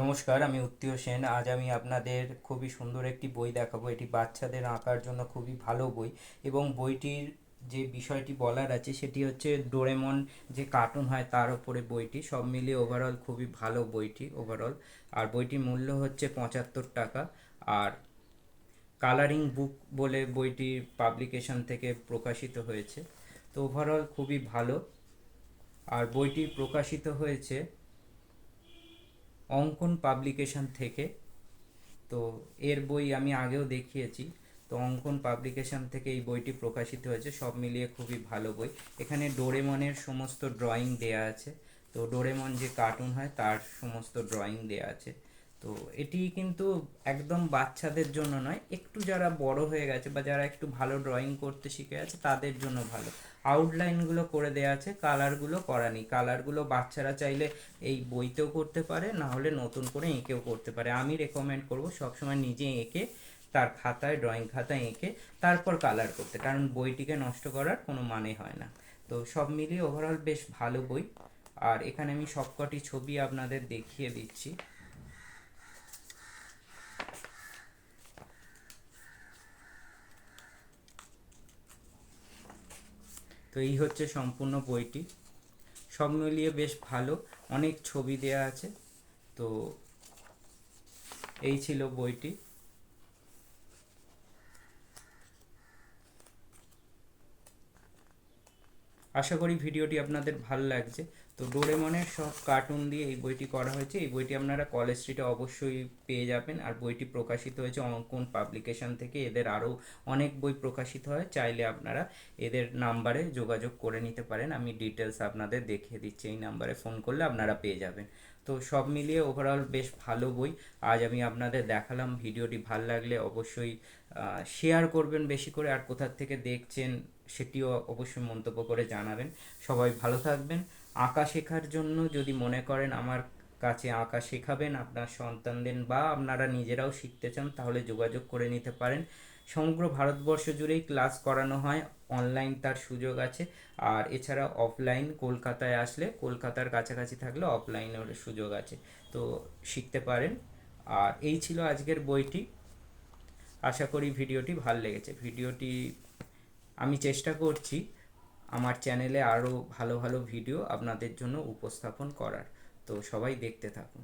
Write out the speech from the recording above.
নমস্কার, আমি উত্তীয় সেন। আজ আমি আপনাদের খুবই সুন্দর একটি বই দেখাবো। এটি বাচ্চাদের আঁকার জন্য খুবই ভালো বই এবং বইটির যে বিষয়টি বলার আছে সেটি হচ্ছে ডোরেমন যে কার্টুন হয় তার উপরে বইটি। সব মিলিয়ে ওভারঅল খুবই ভালো বইটি ওভারঅল আর বইটির মূল্য হচ্ছে পঁচাত্তর টাকা। আর কালারিং বুক বলে বইটি পাবলিকেশন থেকে প্রকাশিত হয়েছে। তো ওভারঅল খুবই ভালো। আর বইটি প্রকাশিত হয়েছে অঙ্কন পাবলিকেশন থেকে। তো এর বই আমি আগেও দেখিয়েছি। তো অঙ্কন পাবলিকেশন থেকে এই বইটি প্রকাশিত হয়েছে। সব মিলিয়ে খুবই ভালো বই। এখানে ডোরেমনের সমস্ত ড্রয়িং দেয়া আছে। তো ডোরেমন যে কার্টুন হয়, তার সমস্ত ড্রয়িং দেয়া আছে। তো এটি কিন্তু একদম বাচ্চাদের জন্য নয়, একটু যারা বড় হয়ে গেছে বা যারা একটু ভালো ড্রয়িং করতে শিখে আছে তাদের জন্য ভালো। আউটলাইনগুলো করে দেওয়া আছে কালারগুলো করা নেই। কালারগুলো বাচ্চারা চাইলে এই বইতেও করতে পারে, না হলে নতুন করে এঁকেও করতে পারে। আমি রেকমেন্ড করব সবসময় নিজে এঁকে, তার খাতায় ড্রয়িং খাতায় এঁকে, তারপর কালার করতে। কারণ বইটিকে নষ্ট করার কোনো মানে হয় না। তো সব মিলিয়ে ওভারঅল বেশ ভালো বই। আর এখানে আমি সবকটি ছবি আপনাদের দেখিয়ে দিচ্ছি। তো এই হচ্ছে সম্পূর্ণ বইটি। সব মিলিয়ে বেশ ভালো। অনেক ছবি দেয়া আছে। তো এই ছিল বইটি। আশা করি ভিডিওটি আপনাদের ভালো লাগছে। তো ডোরেমনের সব কার্টুন দিয়ে এই বইটি করা হয়েছে। এই বইটি আপনারা কলেজ স্ট্রিটে অবশ্যই পেয়ে যাবেন। আর বইটি প্রকাশিত হয়েছে অঙ্কন পাবলিকেশন থেকে, এদের আরও অনেক বই প্রকাশিত হয়। চাইলে আপনারা এদের নাম্বারে যোগাযোগ করে নিতে পারেন। আমি ডিটেলস আপনাদের দেখিয়ে দিচ্ছি। এই নাম্বারে ফোন করলে আপনারা পেয়ে যাবেন। তো সব মিলিয়ে ওভারঅল বেশ ভালো বই। আজ আমি আপনাদের দেখালাম। ভিডিওটি ভালো লাগলে অবশ্যই শেয়ার করবেন বেশি করে। আর কোথার থেকে দেখছেন সেটিও অবশ্যই মন্তব্য করে জানাবেন। সবাই ভালো থাকবেন। আঁকা শেখার জন্য যদি মনে করেন আমার কাছে আঁকা শেখাবেন আপনার সন্তানদের বা আপনারা নিজেরাও শিখতে চান, তাহলে যোগাযোগ করে নিতে পারেন। সমগ্র ভারতবর্ষ জুড়েই ক্লাস করানো হয়, অনলাইন তার সুযোগ আছে। আর এছাড়া অফলাইন কলকাতায় আসলে কলকাতার কাছাকাছি থাকলে অফলাইনের সুযোগ আছে। তো শিখতে পারেন। আর এই ছিল আজকের বইটি। আশা করি ভিডিওটি ভালো লেগেছে। ভিডিওটি আমি চেষ্টা করছি আমার চ্যানেলে আরও ভালো ভালো ভিডিও আপনাদের জন্য উপস্থাপন করার। তো সবাই দেখতে থাকুন।